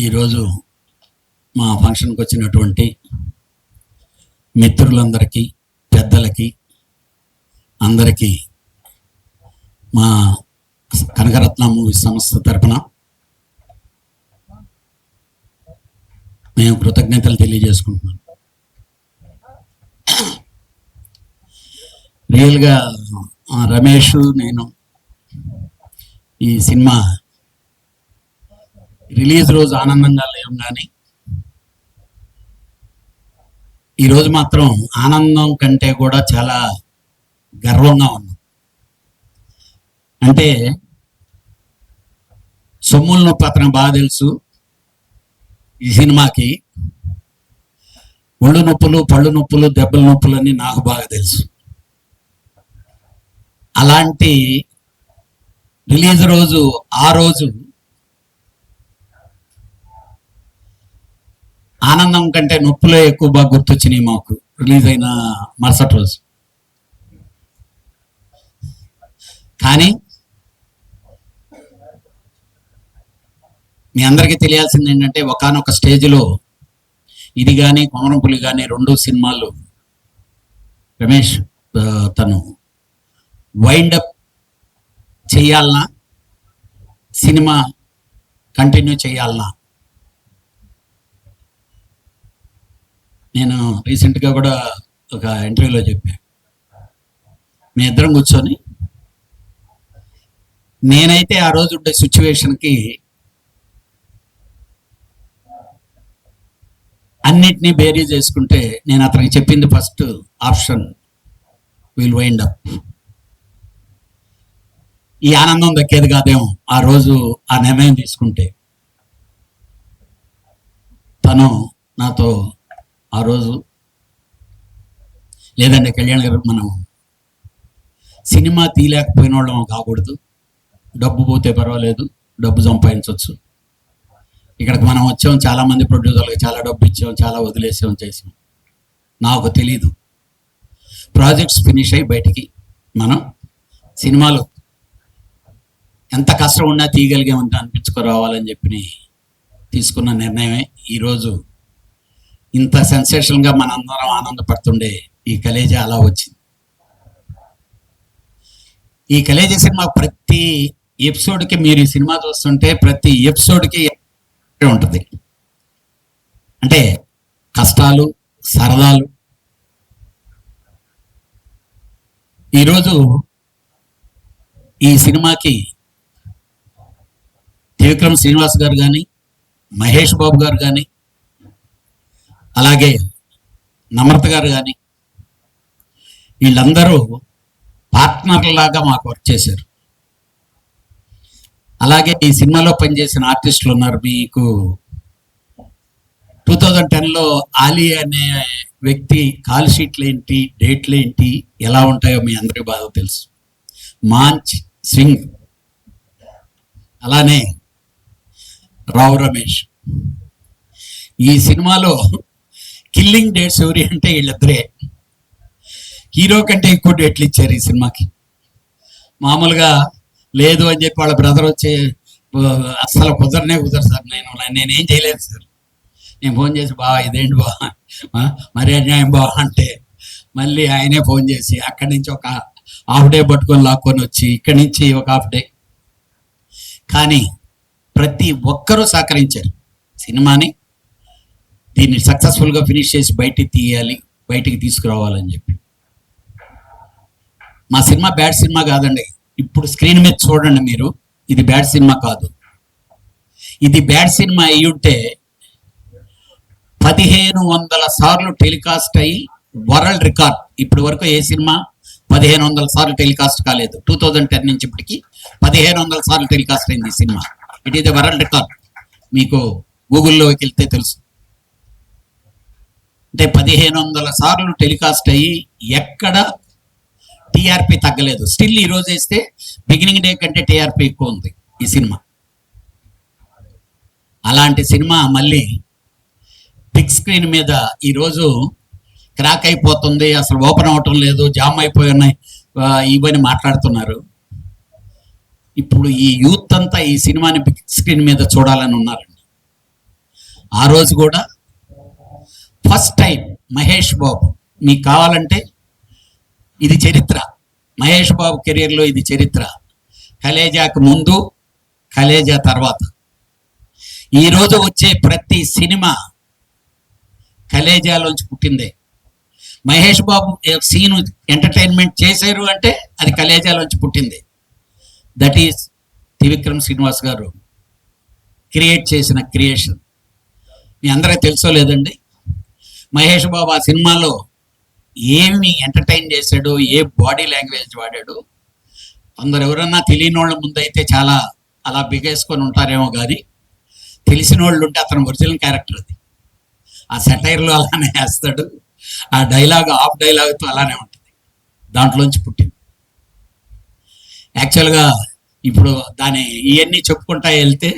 ఈరోజు మా ఫంక్షన్కి వచ్చినటువంటి మిత్రులందరికీ పెద్దలకి అందరికీ మా కనకరత్న మూవీ సంస్థ తరఫున మేము కృతజ్ఞతలు తెలియజేసుకుంటున్నాం. రియల్గా రమేష్ నేను ఈ సినిమా రిలీజ్ రోజు ఆనందంగా లేవు కానీ. ఈరోజు మాత్రం ఆనందం కంటే కూడా చాలా గర్వంగా ఉన్నాం. అంటే సొమ్ముల నొప్పి అతను బాగా తెలుసు ఈ సినిమాకి. ఒళ్ళు నొప్పులు పళ్ళు నొప్పులు దెబ్బల నొప్పులు అని నాకు బాగా తెలుసు. అలాంటి రిలీజ్ రోజు ఆ రోజు ఆనందం కంటే నొప్పులే ఎక్కువ బాగా గుర్తొచ్చినాయి మాకు. రిలీజ్ అయిన మరుసటి రోజు. కానీ మీ అందరికీ తెలియాల్సింది ఏంటంటే ఒకనొక స్టేజ్లో ఇది కానీ కొమరంపులి కానీ రెండు సినిమాలు రమేష్ తను వైండప్ చేయాలనా సినిమా కంటిన్యూ చేయాలనా? నేను రీసెంట్గా కూడా ఒక ఇంటర్వ్యూలో చెప్పాను మీ ఇద్దరం కూర్చొని నేనైతే ఆ రోజు ఉండే సిచ్యువేషన్కి అన్నిటినీ బేరీ చేసుకుంటే నేను అతనికి చెప్పింది first option will wind up. ఈ ఆనందం దక్కేది కాదేమో ఆ రోజు ఆ నిర్ణయం తీసుకుంటే. తను నాతో ఆ రోజు లేదంటే కళ్యాణ్ గారు మనం సినిమా తీయలేకపోయిన వాళ్ళం కాకూడదు. డబ్బు పోతే పర్వాలేదు డబ్బు సంపాదించవచ్చు ఇక్కడికి మనం వచ్చాం చాలామంది ప్రొడ్యూసర్లకు చాలా డబ్బు ఇచ్చాం చాలా వదిలేసాం చేసాం. నాకు తెలీదు. ప్రాజెక్ట్స్ ఫినిష్ అయ్యి బయటికి మనం సినిమాలు ఎంత కష్టం ఉన్నా తీయగలిగామంటే అనిపించుకురావాలని చెప్పి తీసుకున్న నిర్ణయమే ఈరోజు ఇంత సెన్సేషన్గా మనందరం ఆనందపడుతుండే ఈ కలేజా అలా వచ్చింది. ఈ కలేజా సినిమా ప్రతి ఎపిసోడ్కి మీరు ఈ సినిమా చూస్తుంటే ప్రతి ఎపిసోడ్కి ఉంటుంది. అంటే కష్టాలు సరదాలు. ఈరోజు ఈ సినిమాకి త్రివిక్రమ్ శ్రీనివాస్ గారు కానీ మహేష్ బాబు గారు కానీ అలాగే నమ్రత గారు కానీ వీళ్ళందరూ పార్ట్నర్లాగా మాకు వర్క్ చేశారు. అలాగే ఈ సినిమాలో పనిచేసిన ఆర్టిస్టులు ఉన్నారు. మీకు టూ థౌజండ్ టెన్లో ఆలీ అనే వ్యక్తి కాల్ షీట్లు ఏంటి డేట్లు ఏంటి ఎలా ఉంటాయో మీ అందరికీ బాగా తెలుసు. మాంచ్ సింగ్ అలానే రావు రమేష్. ఈ సినిమాలో కిల్లింగ్ డేట్స్ ఎవరి అంటే వీళ్ళిద్దరే. హీరో కంటే ఎక్కువ డేట్లు ఇచ్చారు ఈ సినిమాకి. మామూలుగా లేదు అని చెప్పి వాళ్ళ బ్రదర్ వచ్చి అస్సలు కుదరనే కుదరు సార్ నేను నేనేం చేయలేదు సార్. నేను ఫోన్ చేసి బా ఇదేంటి బా? మరి అన్యాయం బా? అంటే మళ్ళీ ఆయనే ఫోన్ చేసి అక్కడి నుంచి ఒక హాఫ్ డే పట్టుకొని లాక్కొని వచ్చి ఇక్కడి నుంచి ఒక హాఫ్ డే. కానీ ప్రతి ఒక్కరూ సహకరించారు సినిమాని. దీన్ని సక్సెస్ఫుల్గా ఫినిష్ చేసి బయటికి తీయాలి బయటికి తీసుకురావాలని చెప్పి. మా సినిమా బ్యాడ్ సినిమా కాదండి. ఇప్పుడు స్క్రీన్ మీద చూడండి మీరు. ఇది బ్యాడ్ సినిమా కాదు. ఇది బ్యాడ్ సినిమా అయి ఉంటే పదిహేను వందల సార్లు టెలికాస్ట్ అయ్యి వరల్డ్ రికార్డ్ ఇప్పటి వరకు ఏ సినిమా పదిహేను వందల సార్లు టెలికాస్ట్ కాలేదు. టూ థౌజండ్ టెన్ నుంచి ఇప్పటికి పదిహేను వందల సార్లు టెలికాస్ట్ అయింది ఈ cinema. It is the world record మీకు గూగుల్లోకి వెళ్తే తెలుసు. అంటే పదిహేను వందల సార్లు టెలికాస్ట్ అయ్యి ఎక్కడ టీఆర్పీ తగ్గలేదు. స్టిల్ ఈ రోజు వేస్తే బిగినింగ్ డే కంటే టీఆర్పీ ఎక్కువ ఉంది ఈ సినిమా. అలాంటి సినిమా మళ్ళీ బిగ్ స్క్రీన్ మీద ఈరోజు క్రాక్ అయిపోతుంది. అసలు ఓపెన్ అవటం లేదు జామ్ అయిపోయి ఉన్నాయి ఇవన్నీ మాట్లాడుతున్నారు. ఇప్పుడు ఈ యూత్ అంతా ఈ సినిమాని బిగ్ స్క్రీన్ మీద చూడాలని ఉన్నారండి. ఆ రోజు కూడా ఫస్ట్ టైం మహేష్ బాబు మీకు కావాలంటే ఇది చరిత్ర. మహేష్ బాబు కెరీర్లో ఇది చరిత్ర. కలేజాకు ముందు కలేజా తర్వాత. ఈరోజు వచ్చే ప్రతి సినిమా కలేజాలోంచి పుట్టిందే. మహేష్ బాబు సీన్ ఎంటర్టైన్మెంట్ చేశారు అంటే అది కలేజాలోంచి పుట్టింది. దట్ ఈస్ త్రివిక్రమ్ శ్రీనివాస్ గారు క్రియేట్ చేసిన క్రియేషన్. మీ అందరికీ తెలుసో లేదండి? మహేష్ బాబు ఆ సినిమాలో ఏమి ఎంటర్టైన్ చేశాడు ఏ బాడీ లాంగ్వేజ్ వాడాడు కొందరు ఎవరన్నా తెలియని వాళ్ళ ముందైతే చాలా అలా బిగేసుకొని ఉంటారేమో కానీ తెలిసిన వాళ్ళు ఉంటే అతను ఒరిజినల్ క్యారెక్టర్ అది. ఆ సెటైర్లో అలానే వేస్తాడు ఆ డైలాగ్ ఆఫ్ డైలాగ్తో అలానే ఉంటుంది. దాంట్లోంచి పుట్టింది. యాక్చువల్గా ఇప్పుడు దాని ఇవన్నీ చెప్పుకుంటా వెళ్తే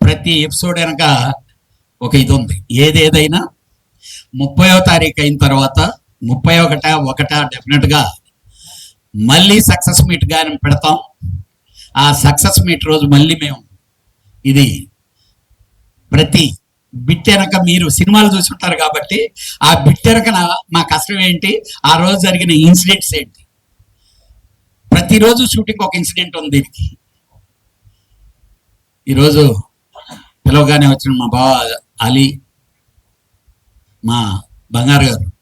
ప్రతి ఎపిసోడ్ వెనక ఒక ఇది ఉంది. ఏదేదైనా ముప్పయో తారీఖు అయిన తర్వాత ముప్పై ఒకట ఒకట డెఫినెట్గా మళ్ళీ సక్సెస్ మీట్ కానీ పెడతాం. ఆ సక్సెస్ మీట్ రోజు మళ్ళీ మేము ఇది ప్రతి బిట్ వెనక మీరు సినిమాలు చూసుంటారు కాబట్టి ఆ బిట్ వెనకన మా కష్టం ఏంటి? ఆ రోజు జరిగిన ఇన్సిడెంట్స్ ఏంటి? ప్రతిరోజు షూటింగ్ ఒక ఇన్సిడెంట్ ఉంది దీనికి. ఈరోజు పిలవగానే వచ్చిన మా బావ అలీ మా బంగారు గారు.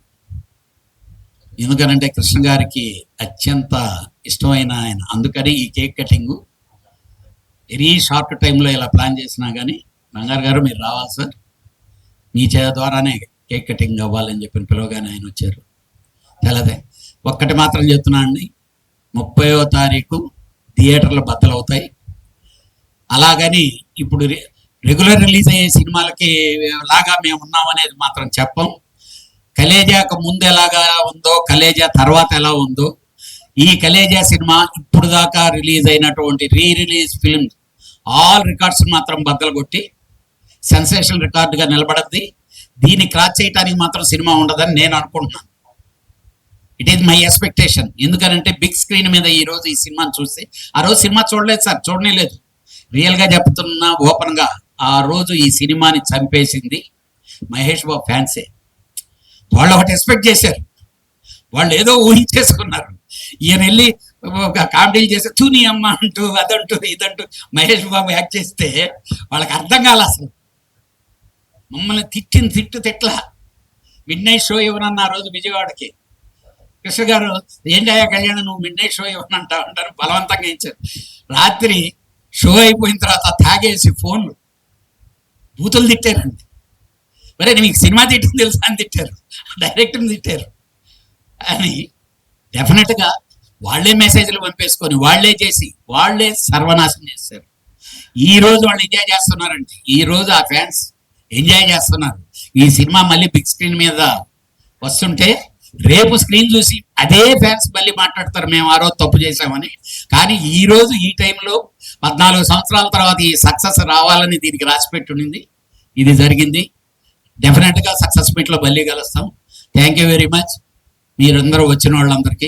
ఎందుకనంటే కృష్ణ గారికి అత్యంత ఇష్టమైన ఆయన. అందుకని ఈ కేక్ కటింగ్ వెరీ షార్ట్ టైంలో ఇలా ప్లాన్ చేసినా కానీ బంగారు గారు మీరు రావాలి సార్. మీ చే ద్వారానే కేక్ కటింగ్ అవ్వాలని చెప్పి పిలవగానే ఆయన వచ్చారు. తెలదే ఒక్కటి మాత్రం చెప్తున్నా అండి. ముప్పయో తారీఖు థియేటర్లు బద్దలవుతాయి. అలాగని ఇప్పుడు రెగ్యులర్ రిలీజ్ అయ్యే సినిమాలకి లాగా మేము ఉన్నామనేది మాత్రం చెప్పం. కలేజాకు ముందు ఎలాగా ఉందో కలేజా తర్వాత ఎలా ఉందో ఈ కలేజా సినిమా ఇప్పుడు దాకా రిలీజ్ అయినటువంటి re release film all records మాత్రం బద్దలు కొట్టి సెన్సేషన్ రికార్డుగా నిలబడద్ది. దీన్ని క్రాస్ చేయడానికి మాత్రం సినిమా ఉండదని నేను అనుకుంటున్నాను. ఇట్ ఈస్ మై ఎక్స్పెక్టేషన్ ఎందుకనంటే బిగ్ స్క్రీన్ మీద ఈ రోజు ఈ సినిమాని చూసి ఆ రోజు సినిమా చూడలేదు సార్ చూడనే లేదు. రియల్గా చెప్తున్నా ఓపెన్గా. ఆ రోజు ఈ సినిమాని చంపేసింది మహేష్ బాబు ఫ్యాన్సే. వాళ్ళు ఒకటి ఎక్స్పెక్ట్ చేశారు. వాళ్ళు ఏదో ఊహించేసుకున్నారు. ఈయన వెళ్ళి ఒక కామెడీలు చేస్తే తూని అమ్మ అంటూ అదంటూ ఇదంటూ మహేష్ బాబు యాక్ట్ చేస్తే వాళ్ళకి అర్థం కాల అసలు. మమ్మల్ని తిట్టిన తిట్టు తిట్ల. మిడ్ నైట్ షో ఇవ్వనన్న ఆ రోజు విజయవాడకి. కృష్ణ గారు ఏంటయ్యా కళ్యాణం నువ్వు మిడ్ నైట్ షో ఇవ్వనంటావు అంటారు బలవంతంగా ఇచ్చారు. రాత్రి షో అయిపోయిన తర్వాత తాగేసి ఫోన్లు బూతులు తిట్టారండి. మరే మీకు సినిమా తిట్టింది తెలుసా అని తిట్టారు. డైరెక్టర్ని తిట్టారు. అని డెఫినెట్గా వాళ్ళే మెసేజ్లు పంపేసుకొని వాళ్ళే చేసి వాళ్ళే సర్వనాశనం చేస్తారు. ఈ రోజు వాళ్ళు ఎంజాయ్ చేస్తున్నారంటే ఈ రోజు ఆ ఫ్యాన్స్ ఎంజాయ్ చేస్తున్నారు. ఈ సినిమా మళ్ళీ బిగ్ స్క్రీన్ మీద వస్తుంటే రేపు స్క్రీన్ చూసి అదే ఫ్యాన్స్ మళ్ళీ మాట్లాడతారు మేము ఆ రోజు తప్పు చేశామని. కానీ ఈ రోజు ఈ టైంలో పద్నాలుగు సంవత్సరాల తర్వాత ఈ సక్సెస్ రావాలని దీనికి రాసిపెట్టుండింది ఇది జరిగింది. డెఫినెట్గా సక్సెస్ మీట్లో మళ్ళీ కలుస్తాం. థ్యాంక్ యూ వెరీ మచ్ మీరందరూ వచ్చిన వాళ్ళందరికీ.